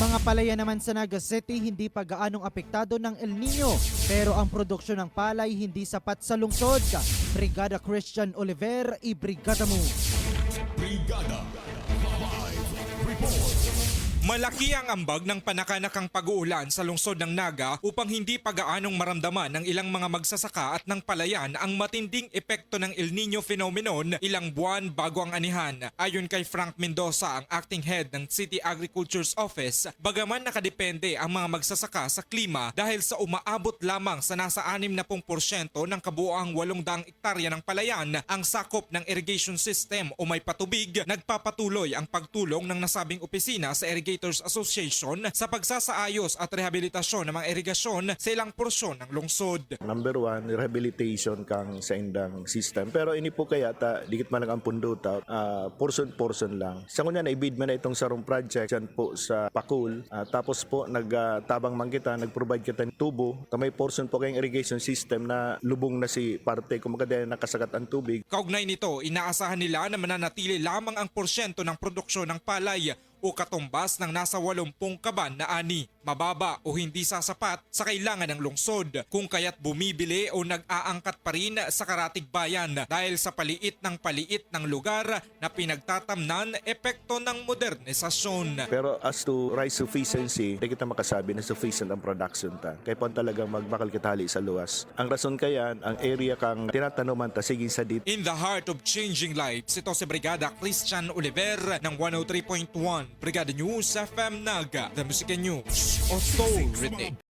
Mga palaya naman sa Naga City hindi pa gaanong apektado ng El Nino pero ang produksyon ng palay hindi sapat sa lungsod. Brigada Christian Oliver, i-brigada mo. Brigada. Malaki ang ambag ng panakanakang pag-uulan sa lungsod ng Naga upang hindi pagaanong maramdaman ng ilang mga magsasaka at ng palayan ang matinding epekto ng El Nino phenomenon ilang buwan bago ang anihan. Ayon kay Frank Mendoza, ang acting head ng City Agriculture's Office, bagaman nakadepende ang mga magsasaka sa klima dahil sa umaabot lamang sa nasa 60% ng kabuoang 800 ektarya ng palayan ang sakop ng irrigation system o may patubig, nagpapatuloy ang pagtulong ng nasabing opisina sa Irrigators Association sa pagsasaayos at rehabilitasyon ng mga irigasyon sa ilang porsyon ng lungsod. Number one, rehabilitation kang sa indang system. Pero ini po kaya ta, dikit man lang ang pundo ta, ah, portion-portion lang. Sa kunya na ibid man na itong sarong project dyan po sa Pakul. Ah, tapos po nagtabang man kita, nag-provide kita ng tubo. Ta may portion po kayong irrigation system na lubong na si parte kung maganda nakasagat ang tubig. Kaugnay nito, inaasahan nila na mananatili lamang ang porsyento ng produksyon ng palay o katumbas ng nasa 80 kaban na ani, mababa o hindi sasapat sa kailangan ng lungsod kung kaya't bumibili o nag-aangkat pa rin sa karatig bayan dahil sa paliit ng paliit ng lugar na pinagtatamnan epekto ng modernisasyon. Pero as to rice sufficiency, di kita makasabi na sufficient ang production ta. Kaya po talagang magbakal kita hali sa luwas. Ang rason kaya, ang area kang tinatanuman ta, sige sa dit In the heart of changing lives, ito si Brigada Christian Oliver ng 103.1 Brigada News FM Naga, The Music News Or soul, Rhythmic.